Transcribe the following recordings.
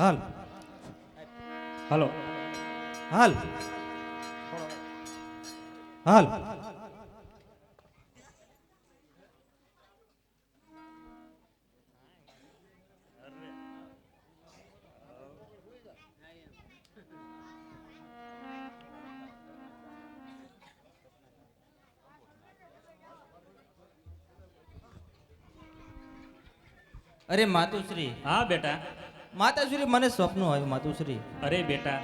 હાલ. હાલો. હાલ. હાલ. અરે માતુશ્રી. હા બેટા. માતાશ્રી મને સ્વપ્ન આવ્યું માતુશ્રી. અરે બેટા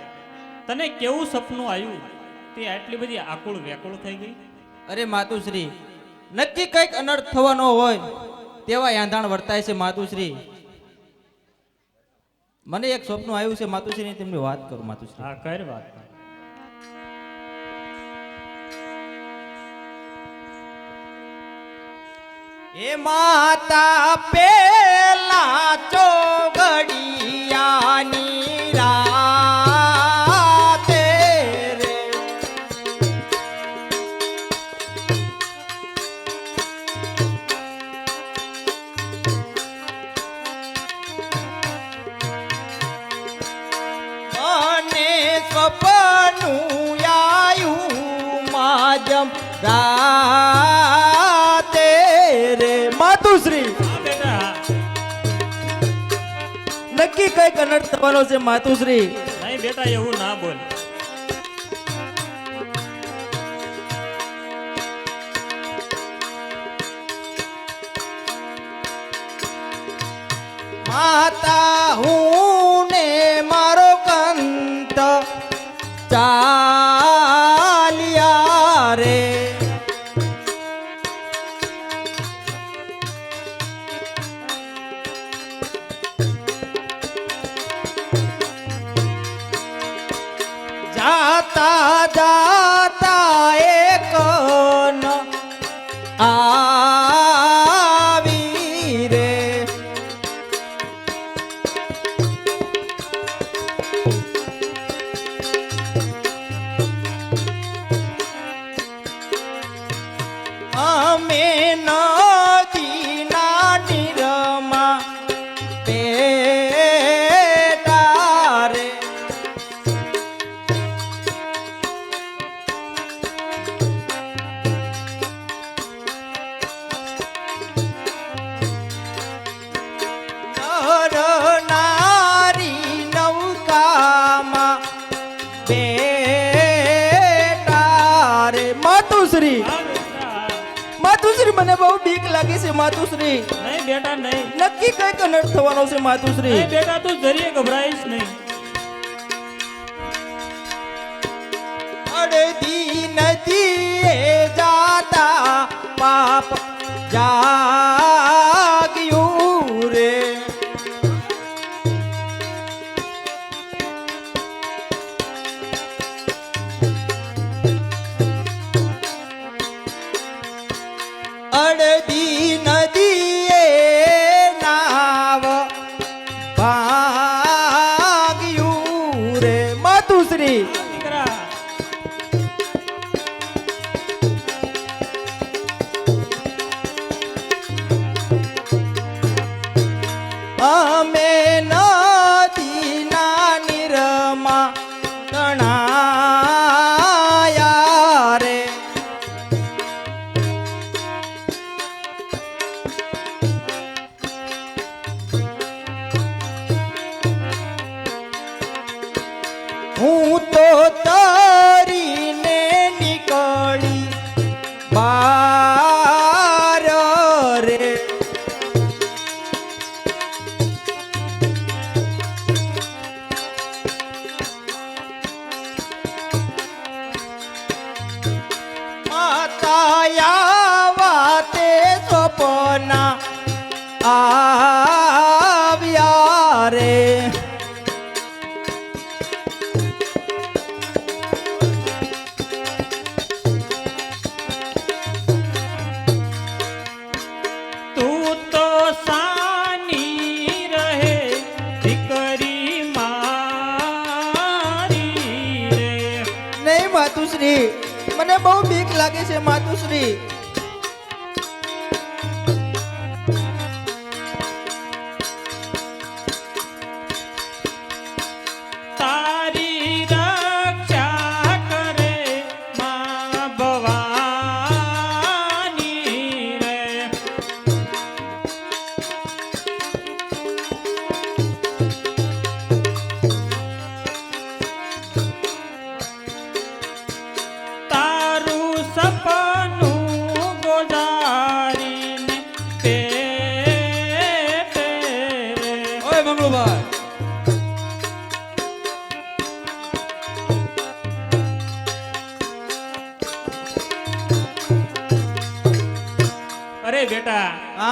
તને કેવું સપનું આવ્યું? તે આટલી બધી આકુળ વ્યાકુળ થઈ ગઈ? અરે માતુશ્રી નક્કી કંઈક અનર્થ થવાનો હોય તેવા યાંધાણ વર્તાય છે માતુશ્રી. મને એક સ્વપ્ન આવ્યું છે માતુશ્રી તેમની વાત કરું માતુશ્રી. હા કર વાત. એ માતા પેલા ચોગડિયાની સ્વપ્નું આયું માજમ રાતે રે માતુશ્રી હા બેટા નક્કી કંઈક અનર્થ થવાનો છે માતુશ્રી નહીં બેટા એવું ના બોલ માતા હું મને બહુ બીક લાગી છે માતુશ્રી. નહીં બેટા નહીં. નક્કી કંઈક અનર્થ થવાનો છે માતુશ્રી. નહીં બેટા તું જરીએ ગભરાઈશ નહીં. અડધી નદીએ જાતા પાપ જાગ્યું માતુશ્રી. મને બહુ બીક લાગે છે માતુશ્રી.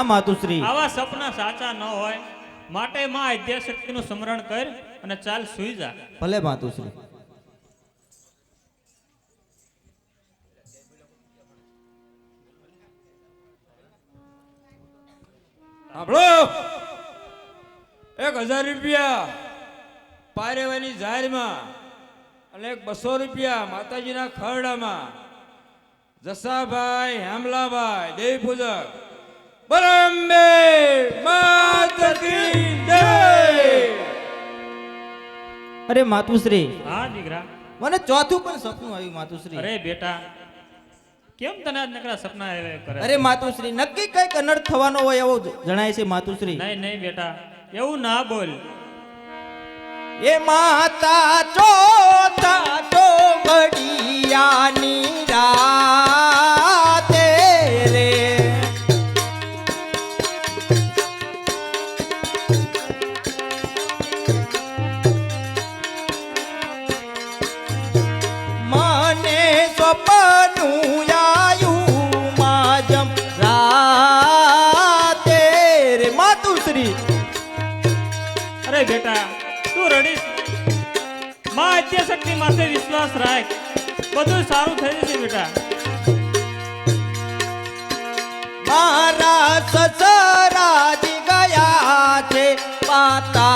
માતુશ્રી. આવા સપના સાચા ન હોય માટે માં નું સ્મરણ કર અને ચાલ સુઈ જા. ભલે માતુશ્રી. સાંભળો. એક હજાર રૂપિયા પારેવાની જાહેરમાં અને એક બસો રૂપિયા માતાજીના ખરડામાં જસાભાઈ હેમલાભાઈ દેવી પૂજક બરંબે માતા કી જય. અરે માતુશ્રી હા દીકરા. મને ચોથું પણ સપનું આવ્યું માતુશ્રી. અરે બેટા કેમ તને આજ નકરા સપના આવ્યા કરે અરે માતુશ્રી નક્કી કંઈક અનર્થ થવાનો હોય એવો જણાય છે માતુશ્રી. નહીં નહીં બેટા એવું ના બોલ. એ માતા ચોથા તો ઘડિયાની અરે બેટા તું રડીશમાં આદ્યશક્તિ માથે વિશ્વાસ રાખ બધું સારું થઈ જશે બેટા મારા સસરાજી ગયા છે પાતાળ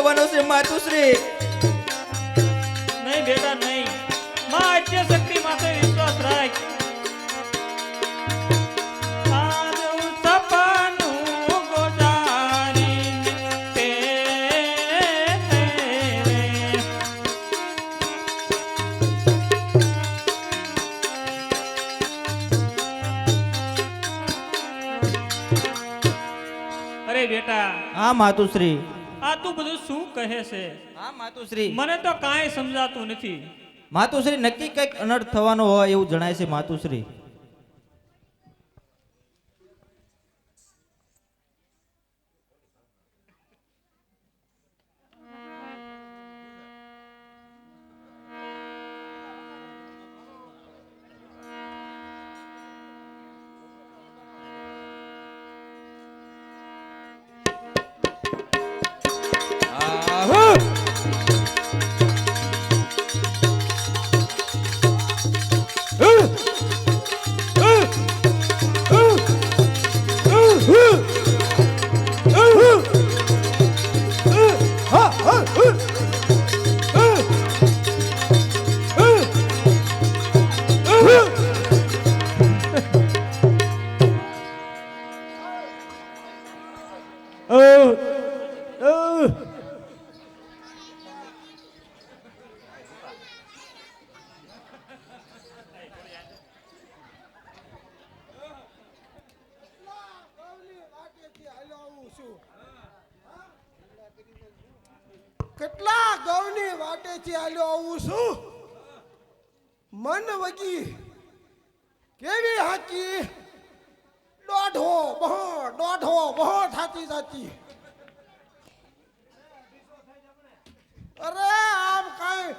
થવાનો છે માતુશ્રી નહીં બેટા નહીં. માં આદ્યશક્તિ માથે વિશ્વાસ રાખ. હા માતુશ્રી આ તું બધું શું કહે છે? હા માતુશ્રી. મને તો કાંઈ સમજાતું નથી. માતુશ્રી નક્કી કંઈક અનર્થ થવાનો હોય એવું જણાય છે માતુશ્રી. હાલ્યો આવું છું? મન વગી કેવી હાચી? દોઢો, બહો દોઢો, બહો થાતી જાતી. અરે, આમ કાંઈ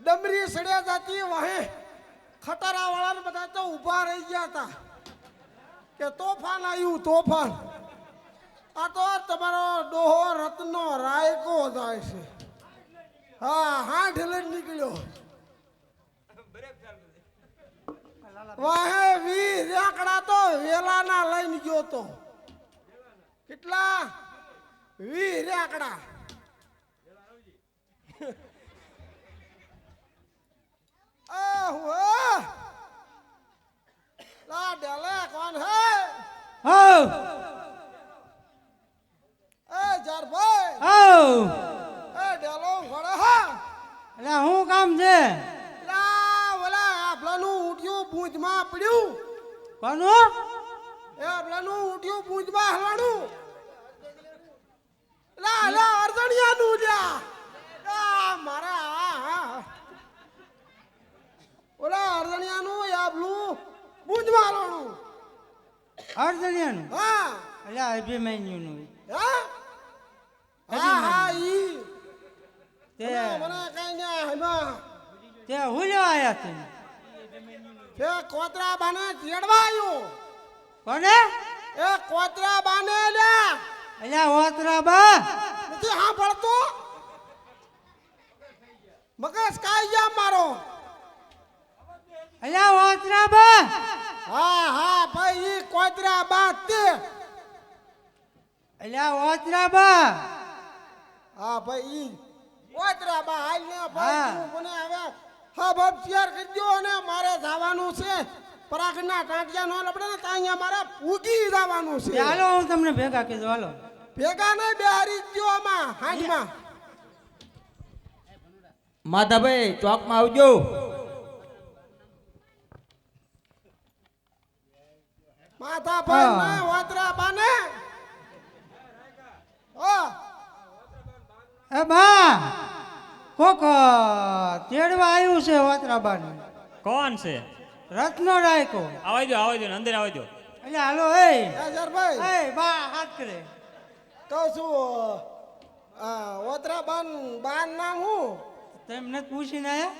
ડમરી સડ્યા જાતી વાહે? ખતરા વાળા બધા તો ઊભા રહી ગયા હતા કે તોફાન આવ્યું તોફાન. આ તો તમારો ડોહો રત્નો રાયકો જાય છે. હા, હાથ લઈને નીકળ્યો. વાહે વી રેકડા તો વેલાના લઈને ગયો તો. કેટલા? વી રેકડા. આહો કોનું? એ આપલાનું ઉઠ્યું ભૂજમાં હલવાનું લા લા અર્ધણિયાનું લ્યા આ મારા આ. ઓલા અર્ધણિયાનું એ આપલું ભૂજમાં હલવાનું અર્જણિયાનું? હા. એટલે અભિમન્યુનું. હા? હા હા ઈ. તે મને કઈ ને એમાં તે હુલ્યો આયા તે તે કોતરા બાને ચેડવાયું કોને? એ કોતરા બાને લે. અલ્યા કોતરા બા નથી સાંભળતો? મગજ કાઈ ગયા મારો? અલ્યા કોતરા બા હા હા ભાઈ ઈ કોતરા બા તે. અલ્યા કોતરા બા હા ભાઈ ઈ કોતરા બા હાલ ને ભાઈ તું મને હવે હા ભાવ શેર કરી અને મારે જવાનું છે. પરાગના ટાંટિયા નો લપડે ને ત્યાં અહીંયા મારે ઉગી જવાનું છે. હાલો હું તમને ભેગા કીધું હાલો. ભેગા નહીં બે હારી ગયો આમાં હાંજમાં. માધાભાઈ ચોકમાં આવજો. માથા ભાઈ ના વાતરા બાને હા. એ બા. કોક તેડવા આવ્યું છે વાત્રાબાને. બાને કોણ? છે રત્નો રાયકો આવજો આવજો અંદર આવજો એટલે હાલો એ રાજારભાઈ. એ બા હાથ કરે. કહું છું આ ઓતરા બાન બાન નામ હું તેમને પૂછીને આયા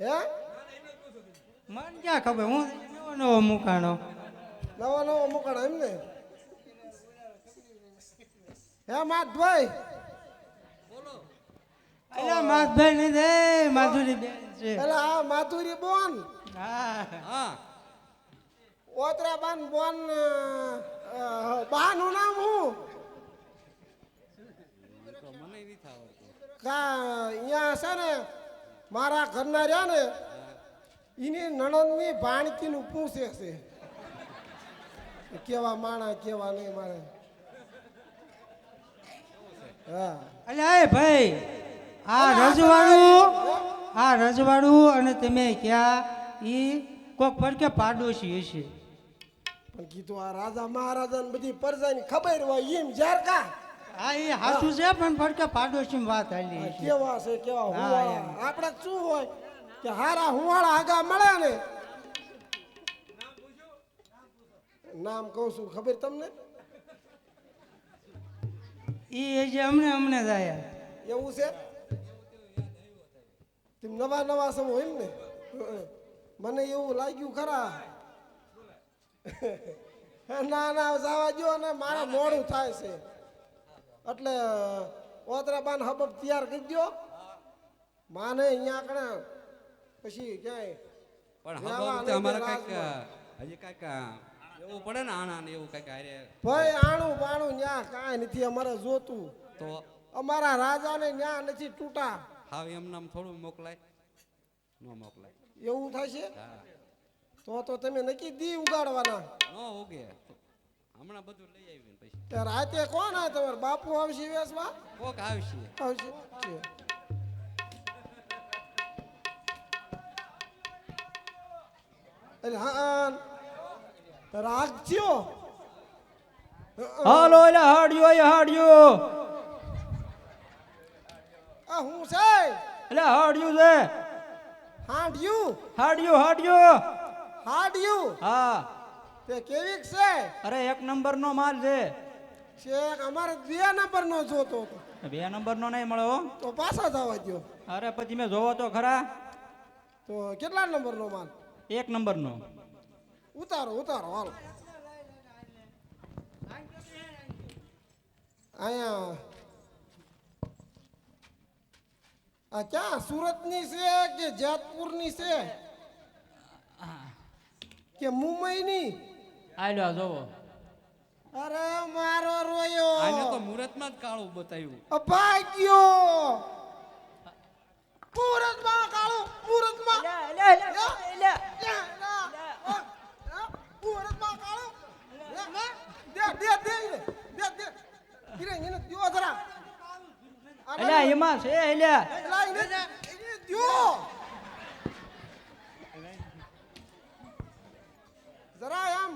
હે? મને ક્યાં ખબર હું નવો નવો મુકાણો. નવો નવો મુકાણો એમ ને? હે માધભાઈ અલ્યા માધભાઈ નહીં દે માધુરી બેન છે. આ માધુરી બોન. હા. હા ઓતરા બાન બોન બાનું નામ હું? કા અહીંયા છે ને મારા ઘરના રહ્યા ને એની નણંદની ભાણકીનું પૂછે છે. કેવા માણા કેવા નહીં મારે હા. અલ્યા ભાઈ આ રજવાડું આ રજવાડું અને તમે ક્યાં એ કોક પડકે પાડોશી હશે. પણ કીધું આ રાજા મહારાજાને બધી પરજાની ખબર હોય એમ જ્યાર કા? હા એ હાસુ છે પણ ફરકે પાડોશી વાત હાલી કેવા છે કેવા હા, હુવાળા? આપણે શું હોય કે હારા હુવાળા આગા મળે ને? નામ કહું છું ખબર તમને? એ જે અમને અમને જાય એવું છે? તેમ નવા નવા સમો હોય ને? મને એવું લાગ્યું ખરા. ના ના જવા દો ને મારે મોડું થાય છે. એટલે ઓતરા બાન હબબ તૈયાર કરી દો માને અહીંયા કણે પછી ક્યાંય પણ અમારે કંઈક હજી કંઈક એવું પડે ને આણા ને એવું કંઈક હારે. ભાઈ આણું બાણું ન્યા કાંઈ નથી અમારે જોતું. તો? અમારા રાજાને ન્યા નથી તૂટા. હાવ એમ આમ થોડું મોકલાય. ન મોકલાય. એવું થાય છે? તો તો તમે નક્કી દી ઉગાડવાના. ન ઉગે. હમણાં બધું લઈ આવી પછી. તે રાતે કોણ આ તમારે બાપુ આવશે વેસમાં? કોક આવશે. આવશે. એટલે હા રાખજો હાલો એટલે હાડ્યો એ હાડ્યો. આ હું છે? એટલે હાડ્યું છે. હાડ્યું? હાડ્યું હાડ્યું. હાડ્યું? હા. તે કેવીક છે? અરે એક નંબર નો માલ છે. શેખ અમારે બે નંબર નો જોતો હતો. બે નંબર નો નહીં મળે તો પાછા થવા દો અરે પછી મેં જોવો તો ખરા. તો કેટલા નંબર નો માલ? એક નંબર નો ઉતારો ઉતારો હાલ. અહીંયા આ ક્યાં? સુરતની છે કે જેતપુરની છે? કે મુંબઈની? આલ્યો જોવો. અરે મારો રોયો. આને તો મુરતમાં જ કાળું બતાવ્યું. અભાગ્યો મુરતમાં કાળું મુરતમાં. લે લે લે લે મુરતમાં કાળું. દે દે દે દે દે. ઈરે એને દ્યો જરા. એટલે એમાં છે દ્યો જરા આમ.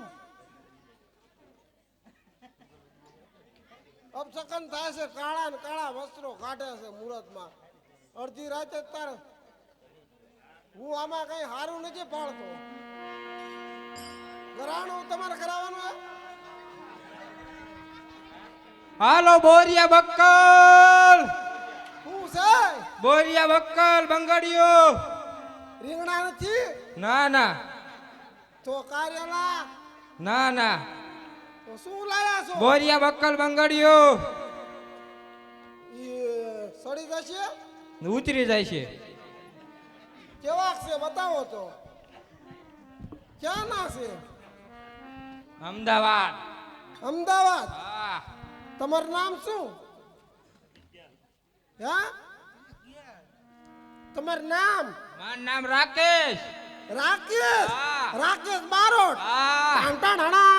અપસકન થાય છે કાળા ને કાળા વસ્ત્રો કાઢે છે મુહૂર્તમાં. અડધી રાતે જ તાર. હું આમાં કઈ સારું નથી પાડતો. ઘરાણું તમારે કરાવવાનું હે? હાલો બોરિયા બક્કલ. છે? બોરિયા બક્કલ બંગડીઓ. રીંગણા નથી? ના ના. તો કાર્યલા? ના ના. તો શું લાયા છો? બોરિયા બક્કલ બંગડીઓ. સડી જશે? ઉતરી જાય છે કેવા છે બતાવો તો. ક્યાં ના છે? અમદાવાદ. અમદાવાદ? તમારું નામ શું? હે? તમારું નામ? મારું નામ રાકેશ. રાકેશ? રાકેશ બારોટ? ટાંટા ઢાણા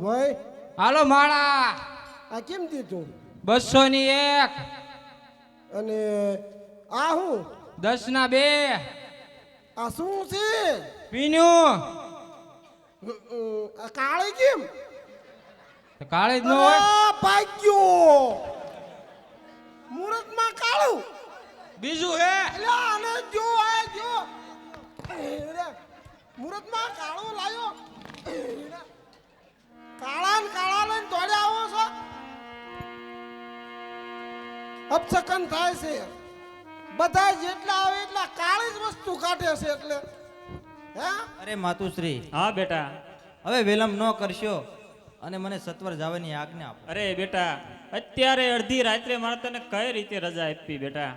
ભાઈ. હાલો માળા. આ કેમ દીધું? બસો ની એક. અને આ હું? દસ ના બે. આ શું છે? પીન્યું કાળી કેમ? કાળી જ ન હોય? પાક્યો મુહૂર્તમાં કાળું. બીજું હે? એટલે આને જો આ જો. મુહૂર્તમાં કાળું લાયો. કાળા ને કાળા લઈને દોડે આવો છો? અપસકન થાય છે. બધા જેટલા આવે એટલા કાળી જ વસ્તુ કાઢે છે એટલે. હે? અરે માતુશ્રી. હા બેટા. હવે વિલંબ ન કરશો. અને મને સત્વર જવાની આજ્ઞા આપો. અરે બેટા અત્યારે અડધી રાત્રે મારે તને કઈ રીતે રજા આપી બેટા?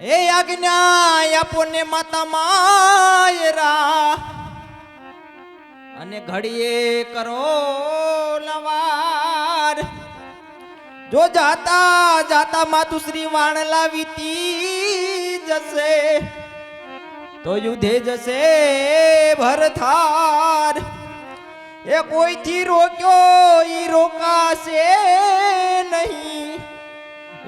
એ આજ્ઞા આપો ને માતા માયરા અને ઘડીએ કરો લવાર. જો જાતા જાતા માતુશ્રી લાવી તી જશે તો યુધે જશે ભરથાર. એ કોઈથી રોક્યો? ઈ રોકાશે નહીં.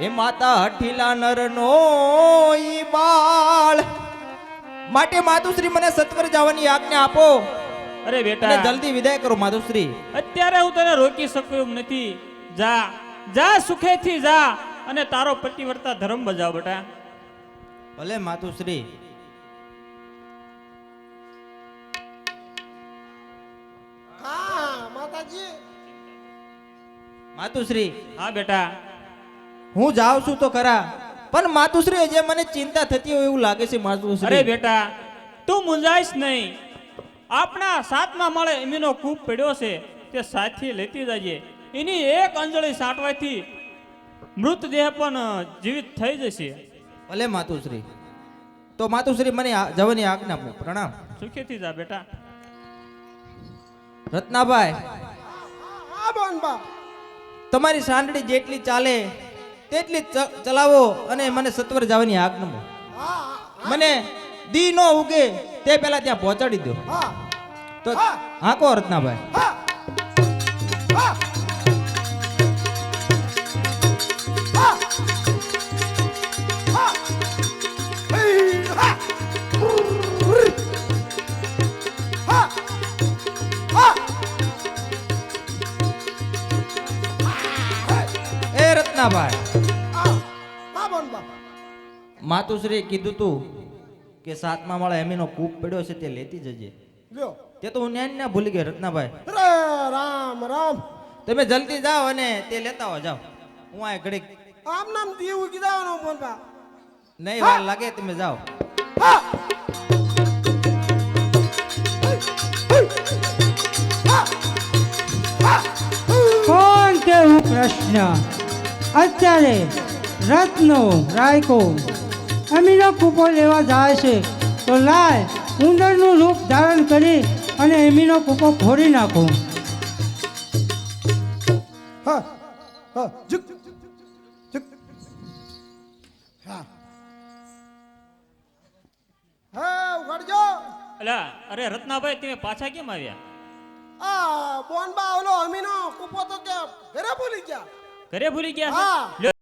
એ માતા હઠીલા નરનો ઈ બાળ. માટે માતુશ્રી મને સત્વર જવાની આજ્ઞા આપો. અરે બેટા. જલ્દી વિદાય કરો માધુશ્રી અત્યારે હું તને રોકી શકું એમ નથી. જા. જા સુખેથી જા. અને તારો પતિવર્તા ધર્મ બજાવ બેટા. ભલે માતુશ્રી. માતુશ્રી હા બેટા. હું જાઉં છું તો ખરા પણ માતુશ્રી જે મને ચિંતા થતી હોય એવું લાગે છે અરે માતુશ્રી બેટા તું મુંજાઈશ નહીં. આપણા સાતમાં મળે એમનો કૂપ પડ્યો છે તે સાથી લેતી જજે. એની એક અંજળી સાટવાથી મૃતદેહ પણ જીવિત થઈ જશે. ભલે માતુશ્રી તો માતુશ્રી મને જવાની આજ્ઞા આપો પ્રણામ. સુખેથી જા બેટા. રત્નાભાઈ. હા બોન બા. તમારી સાંડળી જેટલી ચાલે તેટલી ચલાવો અને મને સત્વર જવાની આજ્ઞા નમો મને દી નો ઉગે તે પહેલા ત્યાં પહોંચાડી દો. તો હાકો રત્નાભાઈ બા માતુશ્રીએ કીધું તું કે સાતમા માળા એમીનો કૂપ પડ્યો છે તે લેતી જજે. લ્યો તે તો હું ન્યાન ના ભૂલી ગયો રત્નાભાઈ. રામ રામ. તમે જલ્દી જાઓ અને તે લેતા હો જાઓ. હું આ ઘડીક આમ નામ દીવું કીધાવાનો બોન બા નહીં વાર લાગે તમે જાઓ. હા. કોણ કેવું કૃષ્ણ અત્યારે રત્નો રાયકો અમીનો કૂપો લેવા જાય છે. તો લાય ઉંદરનું રૂપ ધારણ કરી અને એમીનો કૂપો ફોડી નાખો. હા હા ઝુક ઝુક હા. હા ઉઘાડજો અલા અરે રત્નાભાઈ તમે પાછા કેમ આવ્યા? આ બોનબા ઓલો અમીનો કૂપો તો કે ઘરે ભૂલી ગયા. ઘરે ભૂલી ગયા હા. છે લ્યો,